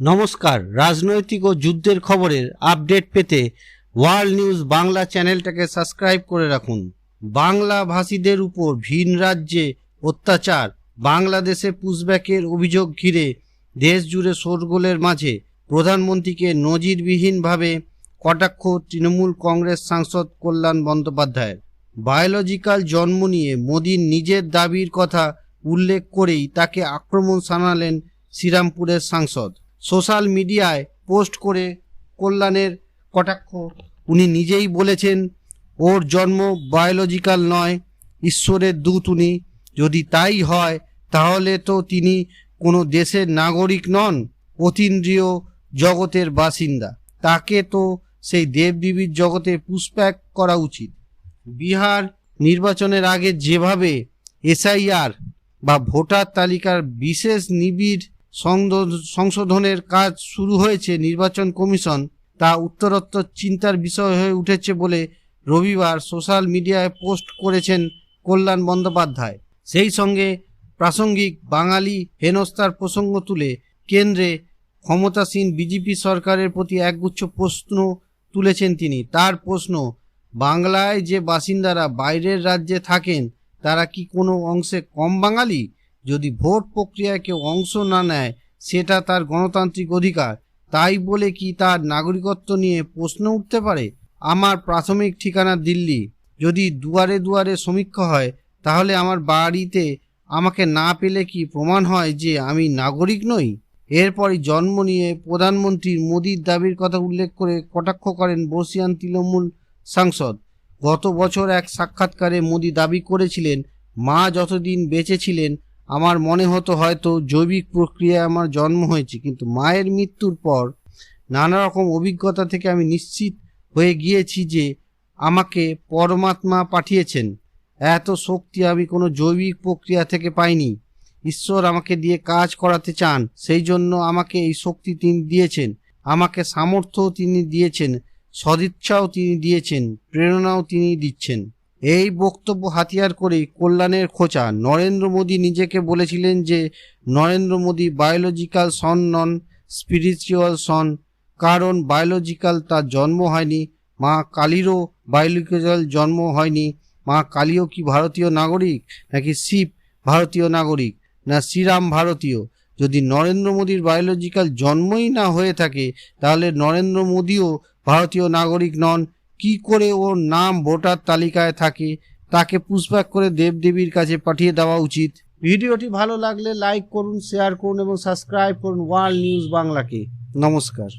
নমস্কার। রাজনৈতিক ও যুদ্ধের খবরের আপডেট পেতে ওয়ার্ল্ড নিউজ বাংলা চ্যানেলটাকে সাবস্ক্রাইব করে রাখুন। বাংলা ভাষীদের উপর ভিন রাজ্যে অত্যাচার, বাংলাদেশে পুশব্যাকের অভিযোগ ঘিরে দেশ জুড়ে শোরগোলের মাঝে প্রধানমন্ত্রীকে নজিরবিহীনভাবে কটাক্ষ তৃণমূল কংগ্রেস সাংসদ কল্যাণ বন্দ্যোপাধ্যায়ের। বায়োলজিক্যাল জন্ম নিয়ে মোদীর নিজের দাবির কথা উল্লেখ করেই তাকে আক্রমণ শানালেন শ্রীরামপুরের সাংসদ। সোশ্যাল মিডিয়ায় পোস্ট করে কল্যাণের কটাক্ষ। উনি নিজেই বলেছেন, ওর জন্ম বায়োলজিক্যাল নয়, ঈশ্বরের দূত উনি। যদি তাই হয়, তাহলে তো তিনি কোনো দেশের নাগরিক নন, অতীন্দ্রিয় জগতের বাসিন্দা। তাকে তো সেই দেবদেবীর জগতে পুষ্প্যাক করা উচিত। বিহার নির্বাচনের আগে যেভাবে এসআইআর বা ভোটার তালিকার বিশেষ নিবিড় সংশোধনের কাজ শুরু হয়েছে নির্বাচন কমিশন। তা উত্তরোত্তর চিন্তার বিষয় হয়ে উঠেছে বলে রবিবার সোশ্যাল মিডিয়ায় পোস্ট করেছেন কল্যাণ বন্দ্যোপাধ্যায়। সেই সঙ্গে প্রাসঙ্গিক বাঙালি হেনস্থার প্রসঙ্গ তুলে কেন্দ্রে ক্ষমতাসীন বিজেপি সরকারের প্রতি একগুচ্ছ প্রশ্ন তুলেছেন তিনি। তার প্রশ্ন, বাংলায় যে বাসিন্দারা বাইরের রাজ্যে থাকেন, তারা কি কোনো অংশে কম বাঙালি? যদি ভোট প্রক্রিয়ায় কেউ অংশ না নেয়, সেটা তার গণতান্ত্রিক অধিকার। তাই বলে কি তার নাগরিকত্ব নিয়ে প্রশ্ন উঠতে পারে? আমার প্রাথমিক ঠিকানা দিল্লি। যদি দুয়ারে দুয়ারে সমীক্ষা হয়, তাহলে আমার বাড়িতে আমাকে না পেলে কি প্রমাণ হয় যে আমি নাগরিক নই? এরপরই জন্ম নিয়ে প্রধানমন্ত্রীর মোদির দাবির কথা উল্লেখ করে কটাক্ষ করেন বর্ষিয়ান তৃণমূল সাংসদ। গত বছর এক সাক্ষাৎকারে মোদি দাবি করেছিলেন, মা যতদিন বেঁচে ছিলেন আমার মনে হতো হয়তো জৈবিক প্রক্রিয়ায় আমার জন্ম হয়েছে, কিন্তু মায়ের মৃত্যুর পর নানা রকম অভিজ্ঞতা থেকে আমি নিশ্চিত হয়ে গিয়েছি যে আমাকে পরমাত্মা পাঠিয়েছেন। এত শক্তি আমি কোনো জৈবিক প্রক্রিয়া থেকে পাইনি। ঈশ্বর আমাকে দিয়ে কাজ করাতে চান, সেই জন্য আমাকে এই শক্তি তিনি দিয়েছেন। আমাকে সামর্থ্য তিনি দিয়েছেন, সদিচ্ছাও তিনি দিয়েছেন, প্রেরণাও তিনি দিচ্ছেন। এই বক্তব্য হাতিয়ার করেই কল্যাণের খোঁচা। নরেন্দ্র মোদী নিজেকে বলেছিলেন যে, Narendra Modi biological son non spiritual son কারণ বায়োলজিক্যাল তার জন্ম হয়নি, মা কালীরও বায়োলজিক্যাল জন্ম হয়নি। মা কালীও কি ভারতীয় নাগরিক, নাকি শিব ভারতীয় নাগরিক, না শ্রীরাম ভারতীয়? যদি নরেন্দ্র মোদীর বায়োলজিক্যাল জন্মই না হয়ে থাকে, তাহলে নরেন্দ্র মোদীও ভারতীয় নাগরিক নন কি করে ওর নাম ভোটার তালিকায় থাকে, তাকে পুষ্পাক করে দেবদেবীর কাছে পাঠিয়ে দেওয়া উচিত? ভিডিওটি ভালো লাগলে লাইক করুন শেয়ার করুন এবং সাবস্ক্রাইব করুন ওয়ার্ল্ড নিউজ বাংলাকে নমস্কার।